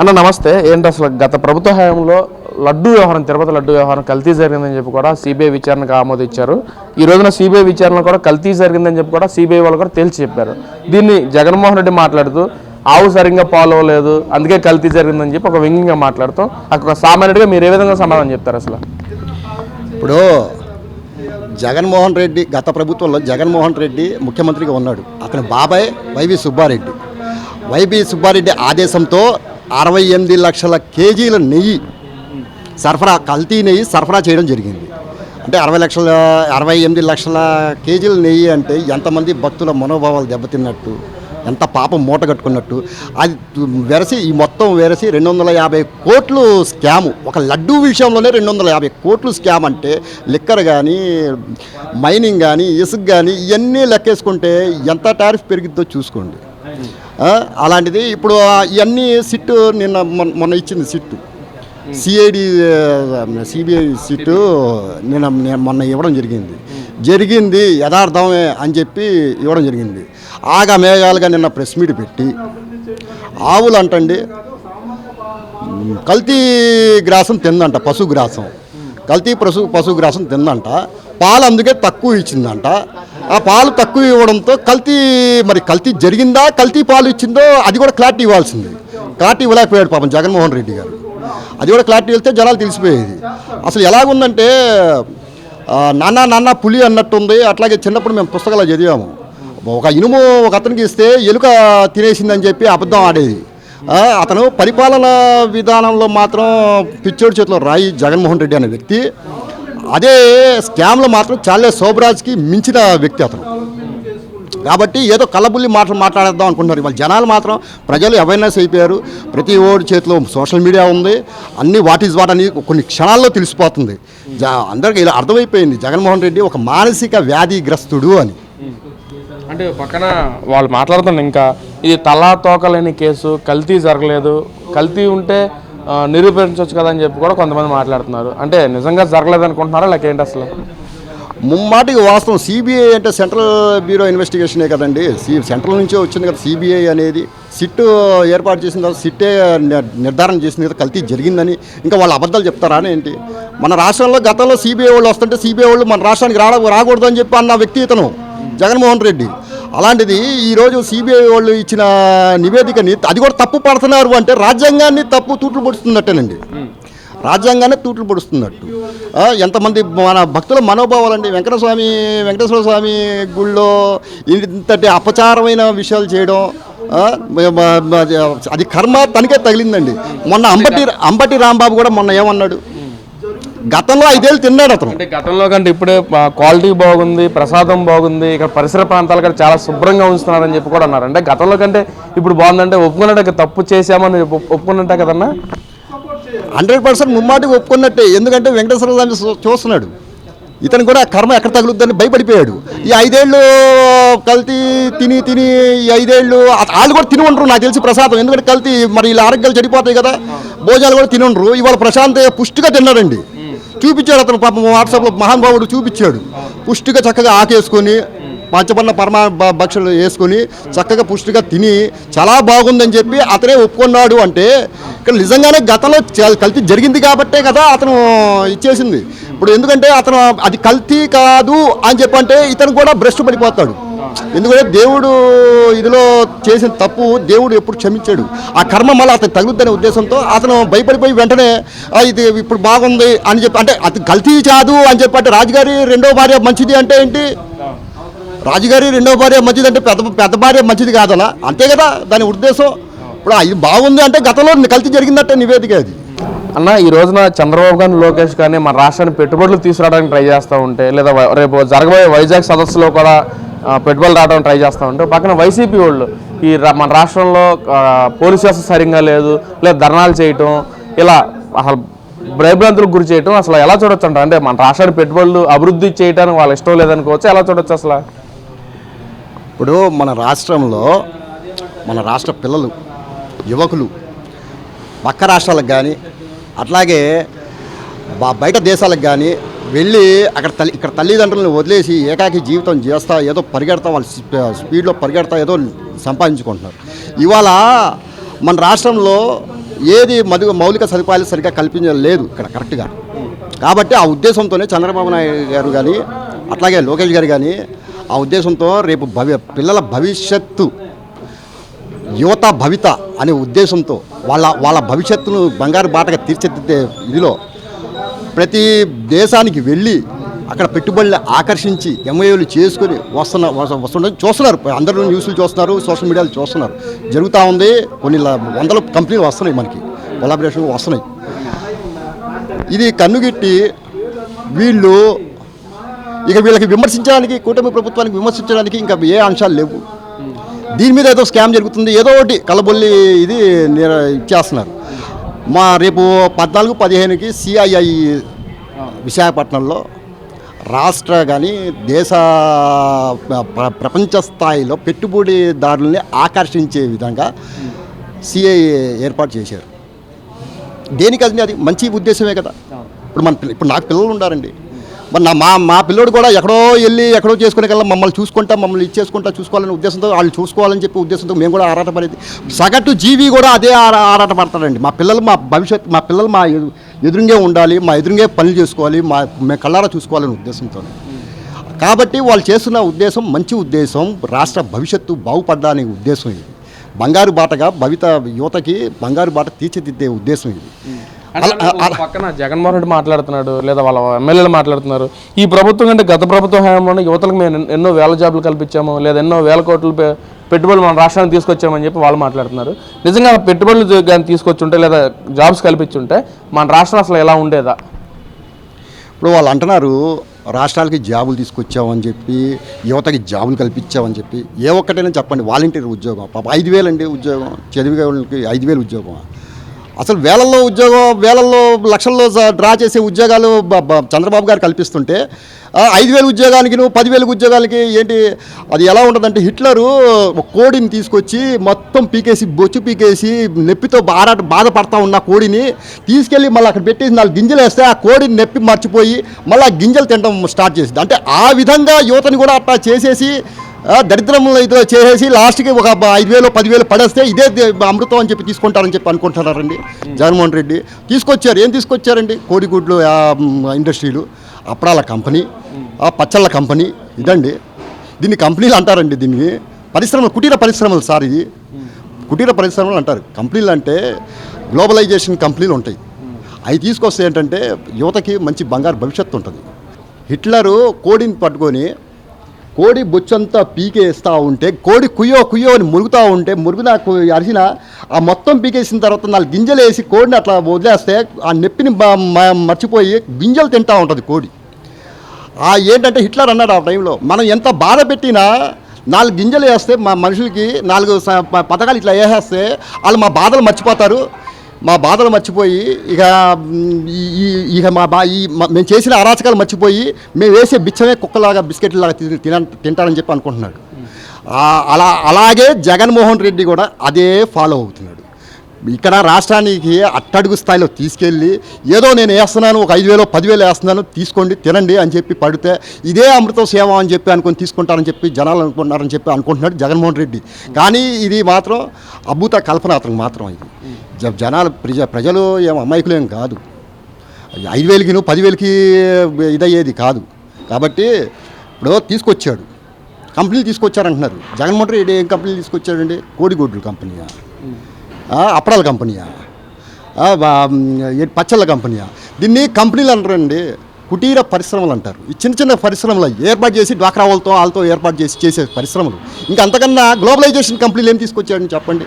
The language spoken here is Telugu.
అన్న నమస్తే. ఏంటి అసలు గత ప్రభుత్వ హయాంలో లడ్డు వ్యవహారం తిరుపతి లడ్డు వ్యవహారం కల్తీ జరిగిందని చెప్పి కూడా సిబిఐ విచారణకు ఆమోదించారు. ఈ రోజున సిబిఐ విచారణ కూడా కల్తీ జరిగిందని చెప్పి కూడా సిబిఐ వాళ్ళు కూడా తేల్చి చెప్పారు. దీన్ని జగన్మోహన్ రెడ్డి మాట్లాడుతూ ఆవు సరిగ్గా ఫాలో అవ్వలేదు అందుకే కల్తీ జరిగిందని చెప్పి ఒక వ్యంగ్యంగా మాట్లాడుతూ ఒక సామాన్యుడిగా మీరు ఏ విధంగా సమాధానం చెప్తారు అసలు? ఇప్పుడు జగన్మోహన్ రెడ్డి గత ప్రభుత్వంలో జగన్మోహన్ రెడ్డి ముఖ్యమంత్రిగా ఉన్నాడు. అతని బాబాయ్ Y V Subbareddy. Y B Subbareddy ఆదేశంతో అరవై ఎనిమిది లక్షల కేజీల నెయ్యి సరఫరా కల్తీ నెయ్యి సరఫరా చేయడం జరిగింది. అంటే అరవై లక్షల అరవై ఎనిమిది లక్షల కేజీల నెయ్యి అంటే ఎంతమంది భక్తుల మనోభావాలు దెబ్బతిన్నట్టు ఎంత పాపం మూట కట్టుకున్నట్టు అది వెరసి ఈ మొత్తం వెరసి రెండు వందల యాభై కోట్లు స్కాము. ఒక లడ్డూ విషయంలోనే రెండు వందల యాభై కోట్లు స్కామ్ అంటే లిక్కర్ కానీ మైనింగ్ కానీ ఇసుక కానీ ఇవన్నీ లెక్కేసుకుంటే ఎంత టారిఫ్ పెరిగిద్దో చూసుకోండి. అలాంటిది ఇప్పుడు ఇవన్నీ సిట్టు నిన్న మొన్న- మొన్న ఇచ్చింది సిట్టు. సిఐడి సిబిఐ సిట్ నిన్న మొన్న ఇవ్వడం జరిగింది. జరిగింది యథార్థమే అని చెప్పి ఇవ్వడం జరిగింది. ఆగా మేఘాలుగా నిన్న ప్రెస్ మీట్ పెట్టి ఆవులు అంటండి కల్తీ గ్రాసం తిందంట పశు గ్రాసం కల్తీ పశు పశు గ్రాసం తిందంట. పాలు అందుకే తక్కువ ఇచ్చిందంట. ఆ పాలు తక్కువ ఇవ్వడంతో కల్తీ మరి కల్తీ జరిగిందా కల్తీ పాలు ఇచ్చిందో అది కూడా క్లారిటీ ఇవ్వాల్సింది. క్లారిటీ ఇవ్వలేకపోయాడు పాపం జగన్మోహన్ రెడ్డి గారు. అది కూడా క్లారిటీ వెళ్తే జనాలు తెలిసిపోయేది. అసలు ఎలాగుందంటే నాన్న నాన్న పులి అన్నట్టుంది అట్లాగే చిన్నప్పుడు మేము పుస్తకాలు చదివాము. ఒక ఇనుము ఒక అతనికి ఇస్తే ఎలుక తినేసిందని చెప్పి అబద్ధం ఆడేది. అతను పరిపాలన విధానంలో మాత్రం పిచ్చోడి చేతిలో రాయి జగన్మోహన్ రెడ్డి అనే వ్యక్తి. అదే స్కామ్లో మాత్రం చాలే శోభరాజ్కి మించిన వ్యక్తి అతను. కాబట్టి ఏదో కళ్ళబుల్లి మాటలు మాట్లాడేద్దాం అనుకుంటున్నారు. ఇవాళ జనాలు మాత్రం ప్రజలు అవేర్నెస్ అయిపోయారు. ప్రతి ఓడి చేతిలో సోషల్ మీడియా ఉంది. అన్ని వాట్ ఈజ్ వాట్ అని కొన్ని క్షణాల్లో తెలిసిపోతుంది. అందరికీ ఇలా అర్థమైపోయింది. జగన్మోహన్ రెడ్డి ఒక మానసిక వ్యాధిగ్రస్తుడు అని. అంటే పక్కన వాళ్ళు మాట్లాడుతున్నారు ఇంకా ఇది తలా తోకలేని కేసు కల్తీ జరగలేదు. కల్తీ ఉంటే నిరూపించవచ్చు కదా అని చెప్పి కూడా కొంతమంది మాట్లాడుతున్నారు. అంటే నిజంగా జరగలేదు అనుకుంటున్నారా? లేకేంటి అసలు? ముమ్మాటికి వాస్తవం సిబిఐ అంటే సెంట్రల్ బ్యూరో ఇన్వెస్టిగేషనే కదండి. సి సెంట్రల్ నుంచే వచ్చింది కదా సిబిఐ అనేది. సిట్ ఏర్పాటు చేసిన తర్వాత సిట్టే నిర్ధారణ చేసింది కదా కల్తీ జరిగిందని. ఇంకా వాళ్ళు అబద్ధాలు చెప్తారా ఏంటి? మన రాష్ట్రంలో గతంలో సిబిఐ వాళ్ళు వస్తుంటే సిబిఐ వాళ్ళు మన రాష్ట్రానికి రాకూడదు అని చెప్పి అన్న వ్యక్తి ఇతను జగన్మోహన్ రెడ్డి. అలాంటిది ఈరోజు సిబిఐ వాళ్ళు ఇచ్చిన నివేదికని అది కూడా తప్పు పడుతున్నారు అంటే రాజ్యాంగాన్ని తప్పు తూట్లు పొడుస్తున్నట్టేనండి. రాజ్యాంగాన్ని తూట్లు పొడుస్తున్నట్టు. ఎంతమంది మన భక్తుల మనోభావాలండి వెంకటస్వామి వెంకటేశ్వర స్వామి గుళ్ళో ఇంతటి అపచారమైన విషయాలు చేయడం అది కర్మ తనకే తగిలిందండి. మొన్న అంబటి అంబటి రాంబాబు కూడా మొన్న ఏమన్నాడు? గతంలో ఐదేళ్ళు తిన్నాడు అతను. అంటే గతంలో కంటే ఇప్పుడే క్వాలిటీ బాగుంది ప్రసాదం బాగుంది ఇక్కడ పరిసర ప్రాంతాలు కూడా చాలా శుభ్రంగా ఉంచుతున్నారని చెప్పి కూడా అన్నారు. అంటే గతంలో కంటే ఇప్పుడు బాగుందంటే ఒప్పుకున్నట్టు తప్పు చేశామని ఒప్పు- ఒప్పుకున్నట్టే కదన్నా? హండ్రెడ్ పర్సెంట్ ముమ్మాటికి ఒప్పుకున్నట్టే. ఎందుకంటే వెంకటేశ్వర చూ- చూస్తున్నాడు. ఇతను కూడా కర్మ ఎక్కడ తగులుద్దని భయపడిపోయాడు. ఈ ఐదేళ్ళు కల్తీ తిని తిని ఈ ఐదేళ్ళు వాళ్ళు కూడా తిని ఉండరు నాకు తెలిసి ప్రసాదం. ఎందుకంటే కల్తీ మరి ఇలా ఆరోగ్యాలు చెడిపోతాయి కదా. భోజనాలు కూడా తిని ఉండరు ఇవాళ ప్రశాంత్ పుష్టిగా తిన్నాడండి. చూపించాడు అతను పాపం వాట్సాప్లో మహానుభావుడు చూపించాడు. పుష్టిగా చక్కగా ఆకేసుకొని పంచపన్న పరమా భక్షలు వేసుకొని చక్కగా పుష్టిగా తిని చాలా బాగుందని చెప్పి అతనే ఒప్పుకున్నాడు అంటే ఇక్కడ నిజంగానే గతంలో చ- కల్తీ జరిగింది కాబట్టే కదా అతను ఇచ్చేసింది. ఇప్పుడు ఎందుకంటే అతను అది కల్తీ కాదు అని చెప్పంటే ఇతను కూడా భ్రష్టు పడిపోతాడు. ఎందుకంటే దేవుడు ఇదిలో చేసిన తప్పు దేవుడు ఎప్పుడు క్షమించాడు. ఆ కర్మ మళ్ళీ అతను తగులుద్దనే ఉద్దేశంతో అతను భయపడిపోయి వెంటనే ఇది ఇప్పుడు బాగుంది అని చెప్పి అంటే అతను కల్తీ కాదు అని చెప్పి అంటే రాజుగారి రెండో భార్య మంచిది అంటే ఏంటి? రాజుగారి రెండో భార్య మంచిది అంటే పెద్ద పెద్ద భార్య మంచిది కాదనా అంతే కదా దాని ఉద్దేశం. ఇప్పుడు ఇది బాగుంది అంటే గతంలో కల్తీ జరిగిందంటే నివేదిక అది. అన్న ఈ రోజున చంద్రబాబు గారిని లోకేష్ కానీ మన రాష్ట్రాన్ని పెట్టుబడులు తీసుకురావడానికి ట్రై చేస్తూ ఉంటే లేదా రేపు జరగబోయే వైజాగ్ సదస్సులో కూడా పెట్టుబడులు రావడం ట్రై చేస్తూ ఉంటారు పక్కన వైసీపీ వాళ్ళు ఈ రా- మన రాష్ట్రంలో పోలీస్ వ్యవస్థ సరిగ్గా లేదు లేదా ధర్నాలు చేయటం ఇలా అసలు భయభ్రాంతులకు గురి చేయటం అసలు ఎలా చూడొచ్చు అంట అంటే మన రాష్ట్రానికి పెట్టుబడులు అభివృద్ధి చేయడానికి వాళ్ళ ఇష్టం లేదనుకోవచ్చు ఎలా చూడొచ్చు అసలు? ఇప్పుడు మన రాష్ట్రంలో మన రాష్ట్ర పిల్లలు యువకులు పక్క రాష్ట్రాలకు కానీ అట్లాగే బయట దేశాలకు కానీ వెళ్ళి అక్కడ తల్లి ఇక్కడ తల్లిదండ్రులను వదిలేసి ఏకాకి జీవితం చేస్తా ఏదో పరిగెడతా వాళ్ళు స్పీడ్లో పరిగెడతా ఏదో సంపాదించుకుంటున్నారు. ఇవాళ మన రాష్ట్రంలో ఏది మధు మౌలిక సదుపాయాలు సరిగ్గా కల్పించలేదు ఇక్కడ కరెక్ట్గా. కాబట్టి ఆ ఉద్దేశంతోనే చంద్రబాబు నాయుడు గారు కానీ అట్లాగే లోకేష్ గారు కానీ ఆ ఉద్దేశంతో రేపు భవి పిల్లల భవిష్యత్తు యువత భవిత అనే ఉద్దేశంతో వాళ్ళ వాళ్ళ భవిష్యత్తును బంగారు బాటగా తీర్చిదిద్దే ఇదిలో ప్రతి దేశానికి వెళ్ళి అక్కడ పెట్టుబడులు ఆకర్షించి ఎంఐఏలు చేసుకొని వస్తున్న వస్తు- వస్తుండడం చూస్తున్నారు. అందరూ న్యూస్లు చూస్తున్నారు సోషల్ మీడియాలో చూస్తున్నారు. జరుగుతూ ఉంది. కొన్ని వందల కంపెనీలు వస్తున్నాయి మనకి. కొలాబరేషన్ వస్తున్నాయి. ఇది కన్నుగిట్టి వీళ్ళు ఇక వీళ్ళకి విమర్శించడానికి కూటమి ప్రభుత్వానికి విమర్శించడానికి ఇంకా ఏ అంశాలు లేవు. దీని మీద ఏదో స్కామ్ జరుగుతుంది. ఏదో ఒకటి కలబొల్లి ఇది ఇచ్చేస్తున్నారు. మా రేపు పద్నాలుగు పదిహేనుకి సిఐఐ విశాఖపట్నంలో రాష్ట్ర కానీ దేశ ప్ర- ప్రపంచ స్థాయిలో పెట్టుబడిదారుల్ని ఆకర్షించే విధంగా సిఐ ఏర్పాటు చేశారు. దేనికది అది? మంచి ఉద్దేశమే కదా. ఇప్పుడు మన ఇప్పుడు నాకు పిల్లలు ఉండారండి. మరి నా మా మా పిల్లోడు కూడా ఎక్కడో వెళ్ళి ఎక్కడో చేసుకునే కల్లా మమ్మల్ని చూసుకుంటా మమ్మల్ని ఇచ్చేసుకుంటా చూసుకోవాలనే ఉద్దేశంతో వాళ్ళు చూసుకోవాలని చెప్పి ఉద్దేశంతో మేము కూడా ఆరాటపడేది సగటు జీవి కూడా అదే ఆరా ఆరాటపడతారండి మా పిల్లలు మా భవిష్యత్ మా పిల్లలు మా ఎదురుంగే ఉండాలి మా ఎదురుంగే పనులు చేసుకోవాలి మా మేము కళ్ళారా చూసుకోవాలనే ఉద్దేశంతో. కాబట్టి వాళ్ళు చేస్తున్న ఉద్దేశం మంచి ఉద్దేశం రాష్ట్ర భవిష్యత్తు బాగుపడ్డానే ఉద్దేశం ఇది. బంగారు బాటగా భవిత యువతకి బంగారు బాట తీర్చిదిద్దే ఉద్దేశం ఇది. పక్కన జగన్మోహన్ రెడ్డి మాట్లాడుతున్నాడు లేదా వాళ్ళ ఎమ్మెల్యేలు మాట్లాడుతున్నారు. ఈ ప్రభుత్వం కంటే గత ప్రభుత్వం హయాంలోనే యువతలకు మేము ఎన్- ఎన్నో వేల జాబులు కల్పించాము లేదా ఎన్నో వేల కోట్లు పెట్టుబడులు మన రాష్ట్రానికి తీసుకొచ్చామని చెప్పి వాళ్ళు మాట్లాడుతున్నారు. నిజంగా పెట్టుబడులు కానీ తీసుకొచ్చుంటే లేదా జాబ్స్ కల్పించుంటే మన రాష్ట్రం అసలు ఎలా ఉండేదా? ఇప్పుడు వాళ్ళు అంటున్నారు రాష్ట్రాలకి జాబులు తీసుకొచ్చామని చెప్పి యువతకి జాబులు కల్పించామని చెప్పి. ఏ ఒక్కటైనా చెప్పండి వాలంటీర్ ఉద్యోగం. పాప ఐదు వేలు అండి ఉద్యోగం. చదివే వాళ్ళకి ఐదు వేలు ఉద్యోగం అసలు వేలల్లో ఉద్యోగం వేలల్లో లక్షల్లో డ్రా చేసే ఉద్యోగాలు చంద్రబాబు గారు కల్పిస్తుంటే ఐదు వేలు ఉద్యోగానికి నువ్వు పదివేల ఉద్యోగాలకి ఏంటి అది ఎలా ఉంటుందంటే హిట్లరు ఒక కోడిని తీసుకొచ్చి మొత్తం పీకేసి బొచ్చు పీకేసి నొప్పితో బారాట బాధపడతా ఉన్న కోడిని తీసుకెళ్ళి మళ్ళీ అక్కడ పెట్టేసి నాలుగు గింజలు వేస్తే ఆ కోడిని నొప్పి మర్చిపోయి మళ్ళీ ఆ గింజలు తినడం స్టార్ట్ చేసింది. అంటే ఆ విధంగా యువతని కూడా అట్లా చేసేసి దరిద్రంలో ఇదో చేసేసి లాస్ట్కి ఒక ఐదు వేలు పదివేలు పడేస్తే ఇదే అమృతం అని చెప్పి తీసుకుంటారని చెప్పి అనుకుంటున్నారండి జగన్మోహన్ రెడ్డి. తీసుకొచ్చారు. ఏం తీసుకొచ్చారండి? కోడిగుడ్లు ఇండస్ట్రీలు అప్పడాల కంపెనీ ఆ పచ్చళ్ళ కంపెనీ ఇదండి. దీన్ని కంపెనీలు అంటారండి దీన్ని. పరిశ్రమలు కుటీర పరిశ్రమలు సార్ ఇది కుటీర పరిశ్రమలు అంటారు. కంపెనీలు అంటే గ్లోబలైజేషన్ కంపెనీలు ఉంటాయి. అవి తీసుకొస్తే ఏంటంటే యువతకి మంచి బంగారు భవిష్యత్తు ఉంటుంది. హిట్లరు కోడిని పట్టుకొని కోడి బొచ్చంతా పీకేస్తూ ఉంటే కోడి కుయ్యో కుయ్యో అని మురుగుతూ ఉంటే మురుగున అరిసిన ఆ మొత్తం పీకేసిన తర్వాత నాలుగు గింజలు వేసి కోడిని అట్లా వదిలేస్తే ఆ నొప్పిని మర్చిపోయి గింజలు తింటూ ఉంటుంది కోడి. ఆ ఏంటంటే హిట్లర్ అన్నాడు ఆ టైంలో మనం ఎంత బాధ పెట్టినా నాలుగు గింజలు వేస్తే మా మనుషులకి నాలుగు పథకాలు ఇట్లా వేసేస్తే వాళ్ళు మా బాధలు మర్చిపోతారు. మా బాధలు మర్చిపోయి ఇక ఈ- ఇక మా బా ఈ మేము చేసిన అరాచకాలు మర్చిపోయి మేము వేసే బిచ్చమే కుక్కలాగా బిస్కెట్లాగా తిన తిన- తింటారని చెప్పి అనుకుంటున్నాడు. అలా అలాగే జగన్మోహన్ రెడ్డి కూడా అదే ఫాలో అవుతున్నాడు. ఇక్కడ రాష్ట్రానికి అట్టడుగు స్థాయిలో తీసుకెళ్ళి ఏదో నేను వేస్తున్నాను ఒక ఐదు వేలు పదివేలు వేస్తున్నాను తీసుకోండి తినండి అని చెప్పి పడితే ఇదే అమృతం సేవ అని చెప్పి అనుకొని తీసుకుంటారని చెప్పి జనాలు అనుకుంటున్నారని చెప్పి అనుకుంటున్నాడు జగన్మోహన్ రెడ్డి. కానీ ఇది మాత్రం అద్భుత కల్పన అతనికి మాత్రం ఇది. జ- జనాలు ప్రజ ప్రజలు ఏం అమాయకులేం కాదు. ఐదు వేలకి నువ్వు పదివేలకి ఇదయ్యేది కాదు. కాబట్టి ఇప్పుడు తీసుకొచ్చాడు. కంపెనీలు తీసుకొచ్చారంటున్నారు. జగన్మోహన్ రెడ్డి ఏం కంపెనీలు తీసుకొచ్చాడండి? కోడిగొడ్లు కంపెనీయా? అప్పడాల కంపెనీయా? పచ్చళ్ళ కంపెనీయా? దీన్ని కంపెనీలు అంటారండి కుటీర పరిశ్రమలు అంటారు. ఈ చిన్న చిన్న పరిశ్రమలు ఏర్పాటు చేసి డ్వాక్రా వాళ్ళతో వాళ్ళతో ఏర్పాటు చేసి చేసే పరిశ్రమలు. ఇంకా అంతకన్నా గ్లోబలైజేషన్ కంపెనీలు ఏం తీసుకొచ్చాడని చెప్పండి.